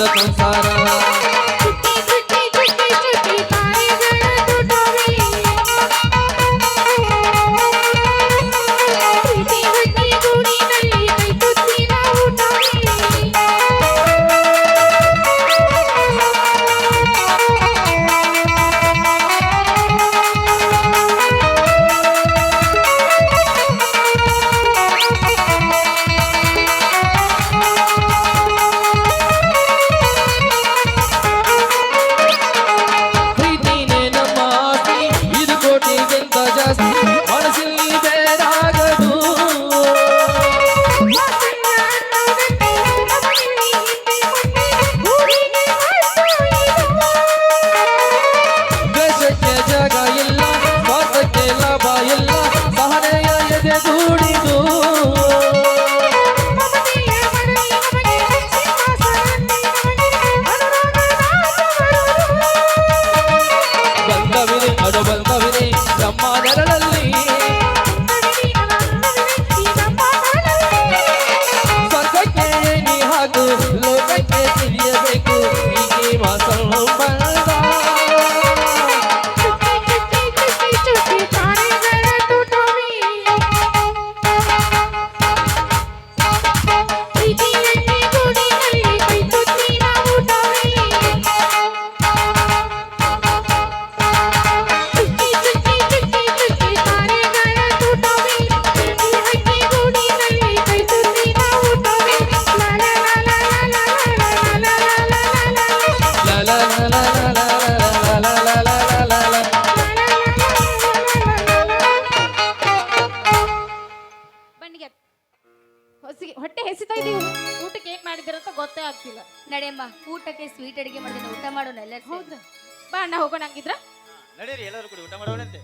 संसारा 手里。ಹೊಟ್ಟೆ ಹೆಸಿತಾ ಇದೀವಿ ಊಟಕ್ಕೆ ಏನ್ ಮಾಡಿದಿರಂತ ಗೊತ್ತೇ ಆಗ್ತಿಲ್ಲ. ನಡೆಯಮ್ಮ ಊಟಕ್ಕೆ ಸ್ವೀಟ್ ಅಡಿಗೆ ಮಾಡಿದ್ರೆ ಊಟ ಮಾಡೋಣ ಎಲ್ಲ ಹೌದು? ಬಾ ಅಣ್ಣ ಹೋಗೋಣ ಹಂಗಿದ್ರ. ನಡೀರಿ ಎಲ್ಲರೂ ಕೂಡಿ ಊಟ ಮಾಡೋಣಂತೆ.